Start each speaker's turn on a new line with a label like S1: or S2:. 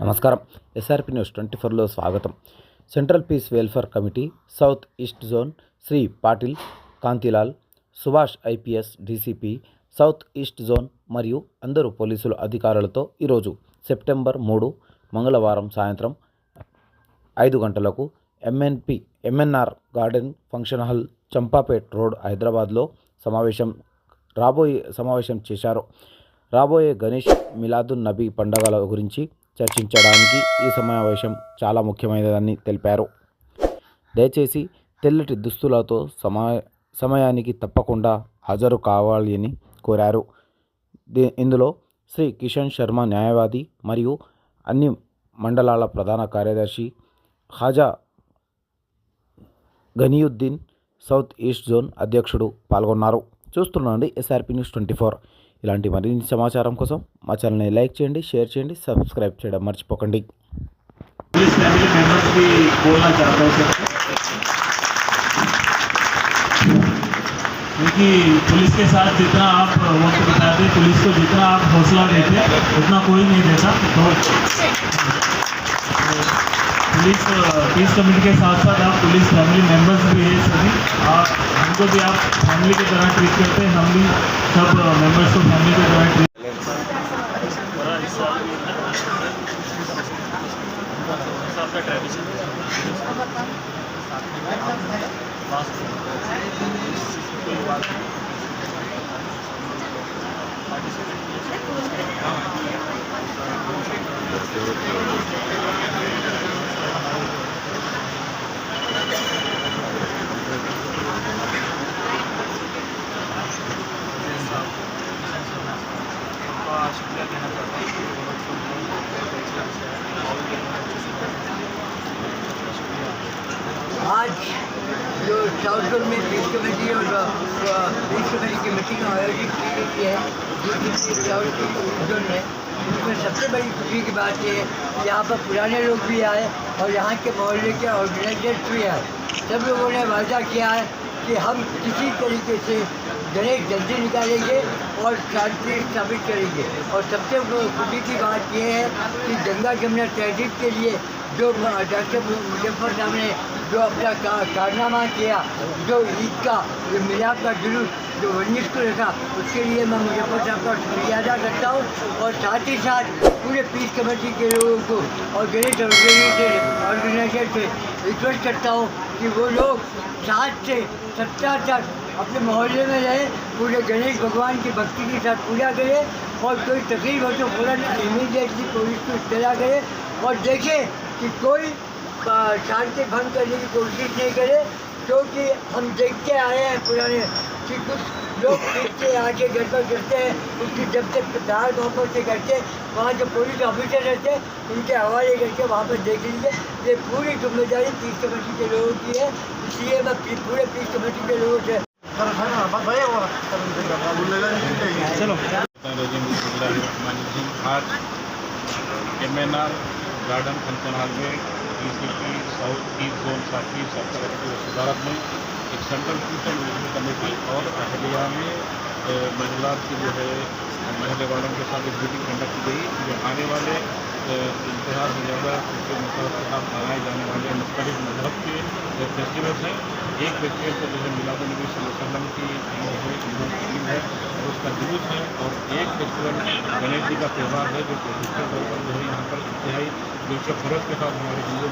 S1: నమస్కారం. SRP news twenty ఫోర్లో స్వాగతం. Central peace welfare committee south east zone Shri Patil Kantilal Subhash IPS DCP south east zone మరియు అందరూ పోలీసులు అధికారులతో ఈరోజు సెప్టెంబర్ మూడు మంగళవారం సాయంత్రం ఐదు గంటలకు MNP MNR garden function hall Champapet road హైదరాబాద్లో సమావేశం రాబోయే సమావేశం చేశారు. రాబోయే గణేష్ మిలాదున్ నబీ పండగల గురించి చర్చించడానికి ఈ సమావేశం చాలా ముఖ్యమైనదని తెలిపారు. దయచేసి తెల్లటి దుస్తులతో సమా సమయానికి తప్పకుండా హాజరు కావాలి అని కోరారు. ఇందులో శ్రీ కిషన్ శర్మ న్యాయవాది మరియు అన్ని మండలాల ప్రధాన కార్యదర్శి Haja Ghaniyuddin south east zone అధ్యక్షుడు పాల్గొన్నారు చూస్తున్నాండి ఎస్ఆర్పి న్యూస్ ట్వంటీ ఫోర్ ఇలాంటి మరిన్ని సమాచారం కోసం మా ఛానల్ని లైక్ చేయండి షేర్ చేయండి సబ్స్క్రైబ్ చేయడం మర్చిపోకండి
S2: पुलिस फैमिली मेंबर्स भी बोलना चाहता हूँ सर क्योंकि पुलिस के साथ जितना आप वक्त बिताते पुलिस को जितना आप हौसला देते उतना कोई नहीं देता तो पुलिस पीस कमेटी के साथ साथ आप पुलिस फैमिली मेंबर्स भी हैं सभी। आप, हमको भी आप फैमिली की तरह ट्रीट करते हैं, हम भी सब मेंबर्स को फैमिली की तरह ट्रीट ट्रेडिशन
S3: जो साउथ में पीस कमेटी और पीस कमेटी की मीटिंग आयोजित की गई है, जो कि जोन में उसमें सबसे बड़ी खुशी की बात ये है कि यहाँ पर पुराने लोग भी आए और यहाँ के मोहल्ले के ऑर्गेनाइजर्स भी आए। सब लोगों ने वादा किया है कि हम किसी तरीके से गणेश जल्दी निकालेंगे और शांति स्थापित करेंगे। और सबसे खुशी की बात यह है कि गंगा जमुना तहजीब के लिए जो डॉक्टर मुजफ्फर साहब ने जो अपना का, कारनामा किया जो ईद का जो मिलाद का जुलूस जो उन्नीस को रखा उसके लिए मैं मुजफ्फर साहब का शुक्रिया अदा करता हूँ और साथ ही साथ पूरे पीस कमेटी के लोगों को और ऑर्गेनाइजेशन ऑर्गेनाइजर से रिक्वेस्ट करता हूँ कि वो लोग सात से सप्ताह तक अपने मोहल्ले में रहे पूरे गणेश भगवान की भक्ति के साथ पूजा करें और कोई तकलीफ़ हो तो फ़ौरन इमीडिएटली पुलिस को इतला करें और देखें कि कोई शांति भंग करने की कोशिश नहीं करे क्योंकि हम देखते आए हैं पुराने कि कुछ लोग पीछे आके गड़बड़ करते हैं उसकी जब तक दार मोहब्बत से करते वहाँ जो पुलिस ऑफिसर रहते हैं उनके हवाले करके वहाँ पर देख लीजिए ये पूरी ज़िम्मेदारी पीस कमेटी के लोगों की है इसलिए मैं पूरे पीस कमेटी के लोगों से
S2: चलो।
S4: आज M N R garden function hall में D C south east zone साथी सरकार की में एक सेंट्रल पीपल विजन कमेटी और अहलिया में अ, महिला की जो है महिला वालों के साथ एक मीटिंग कंडक्ट की गई जो आने वाले अ, हो मुजब के के साथ मनाए जाने वाले मुख्तलिफ़ मज़हब के फेस्टिवल्स हैं एक फेस्टिवल को जो है मिलाद नबी वसल्लम की है है और उसका जुलूस है और एक फेस्टिवल गणेश जी का त्यौहार है जो प्रोफेशनल तौर पर जो है यहाँ पर इंतहाई जो फरज के साथ हमारे हिंदू